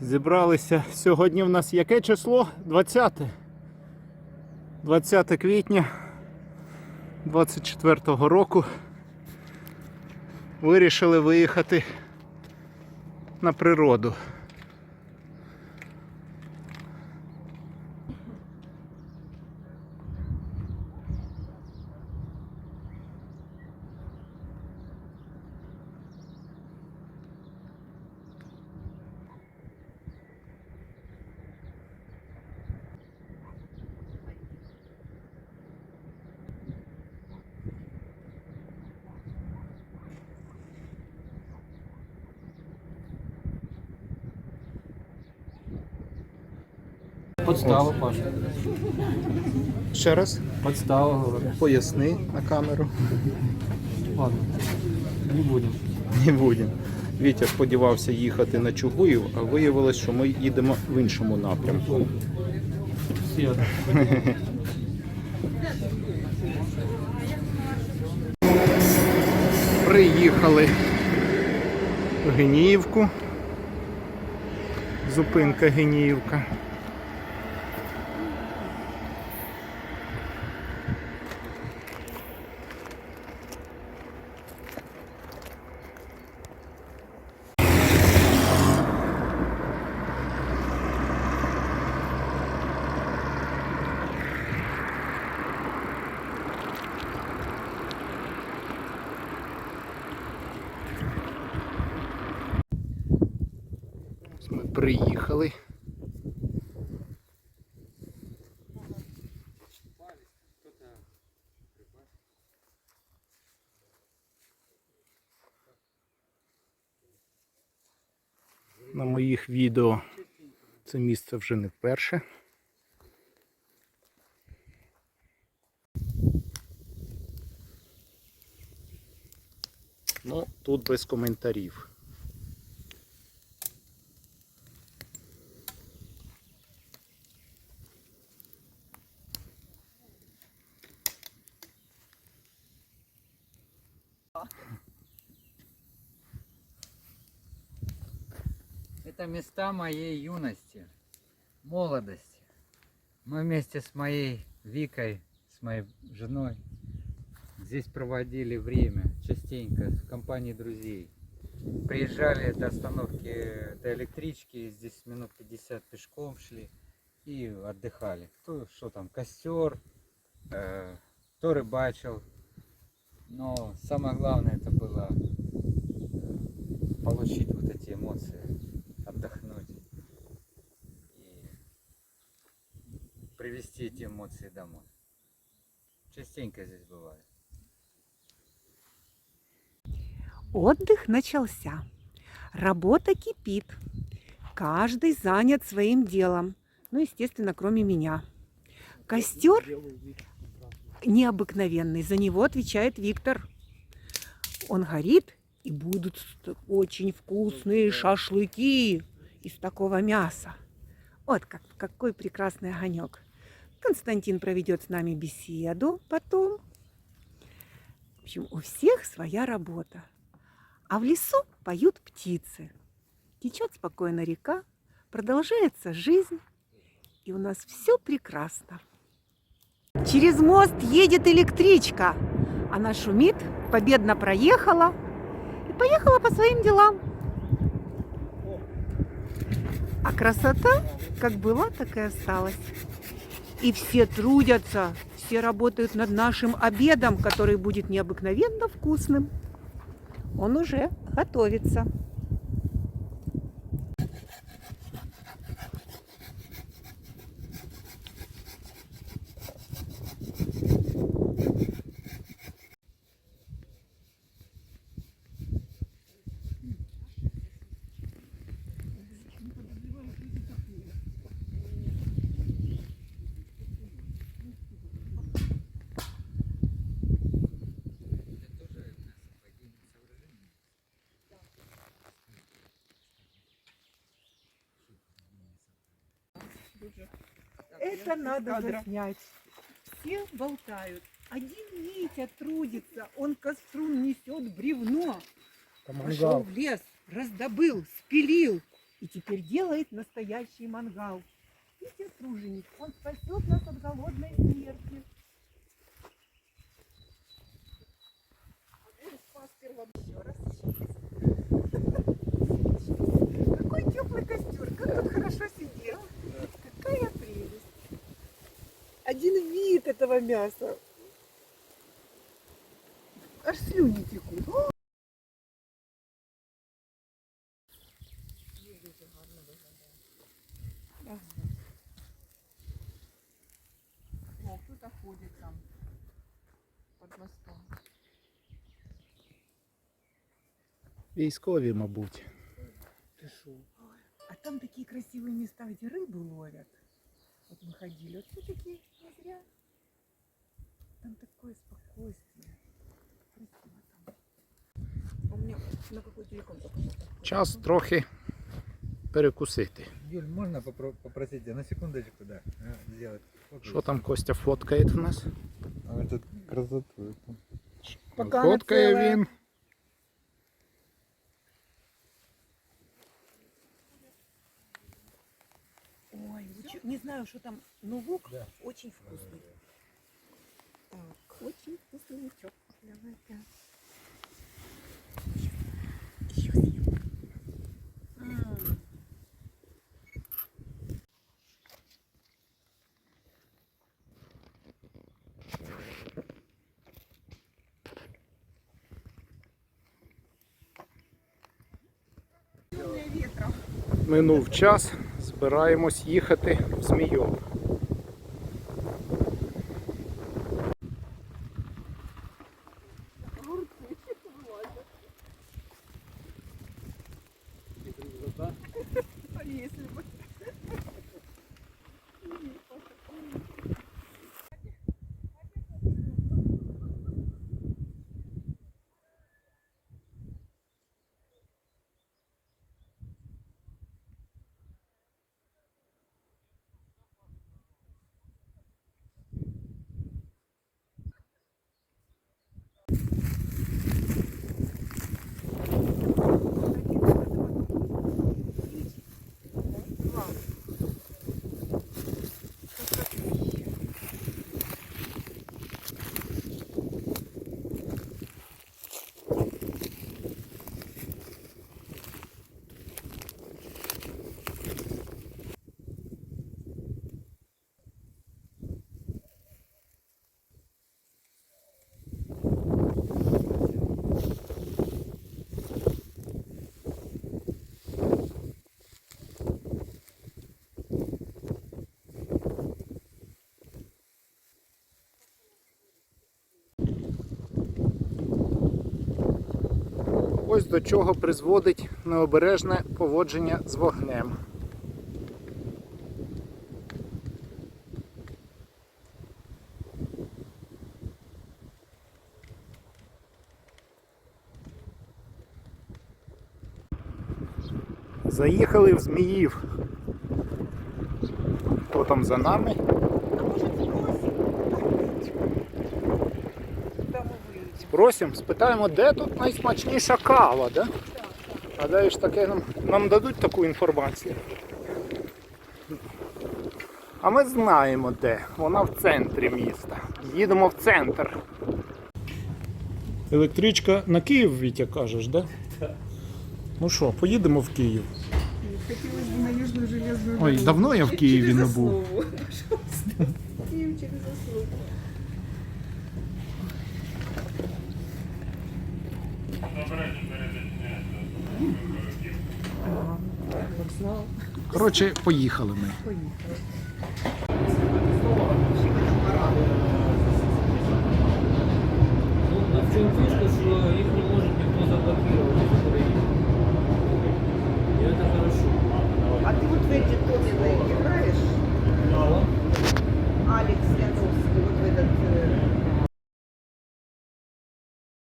Зібралися. Сьогодні в нас яке число? 20. 20 квітня 24-го року. Вирішили виїхати на природу. Подстава, Паша. Ще раз Подстава, говорю. поясни на камеру. Ладно, не будем. Не будемо. Вітя сподівався їхати на Чугуїв, а виявилось, що ми їдемо в іншому напрямку. Приїхали в Геніївку. Зупинка Геніївка. Приїхали. На моїх відео це місце вже не вперше. Ну, тут без коментарів. Это места моей юности, молодости. Мы вместе с моей Викой, с моей женой, здесь проводили время частенько в компании друзей. Приезжали до остановки, до электрички, здесь минут 50 пешком шли и отдыхали. Кто что там, костер, э, кто рыбачил. Но самое главное это было э, получить вот эти эмоции отдохнуть и привести эти эмоции домой. Частенько здесь бывает. Отдых начался. Работа кипит. Каждый занят своим делом. Ну, естественно, кроме меня. Костер необыкновенный. За него отвечает Виктор. Он горит, и будут очень вкусные шашлыки из такого мяса. Вот как, какой прекрасный огонек. Константин проведет с нами беседу потом. В общем, у всех своя работа. А в лесу поют птицы. Течет спокойно река, продолжается жизнь, и у нас все прекрасно. Через мост едет электричка. Она шумит, победно проехала и поехала по своим делам. А красота как была, так и осталась. И все трудятся, все работают над нашим обедом, который будет необыкновенно вкусным. Он уже готовится. Это надо заснять. Все болтают. Один Витя трудится, он костру несет бревно. Пошел в лес, раздобыл, спилил и теперь делает настоящий мангал. Видите, труженик, он спасет нас от голодной смерти. Один вид этого мяса. Аж слюни текут. О! Дуже гарно виглядає. Ага. О, кто-то ходит там под мостом. Військові, мабуть. Ты шо? А там такие красивые места, где рыбу ловят. Вот мы ходили, вот все-таки не зря. Там такое спокойствие. Красиво там. А у меня на какой телефон только что так Час повезло. трохи перекусити. Юль, можно попро- попросить тебя на секундочку, да, э, сделать фото? Що там Костя фоткає в нас? А этот красоту. Пока она Фоткає целая. він. Ой, вы чё, не знаю, что там, но лук Да. очень вкусный. Так. Очень вкусничок. Давай так. Еще съем. Минув час, збираємось їхати в Змійок. Ось до чого призводить необережне поводження з вогнем. Заїхали в Зміїв. Хто там за нами? А может спросим? Выйдем? Спросимо, спитаємо, де тут найсмачніша кава, да? Гадаєш, таке нам, нам дадуть таку інформацію. А ми знаємо де. Вона в центрі міста. Їдемо в центр. Електричка на Київ, Вітя, кажеш, да? Ну що, поїдемо в Київ. Хотелось бы на Южную железную Ой, дорогу. давно я в Києві Через не був. Пожалуйста. Через основу. Коротше, поїхали ми. Поїхали.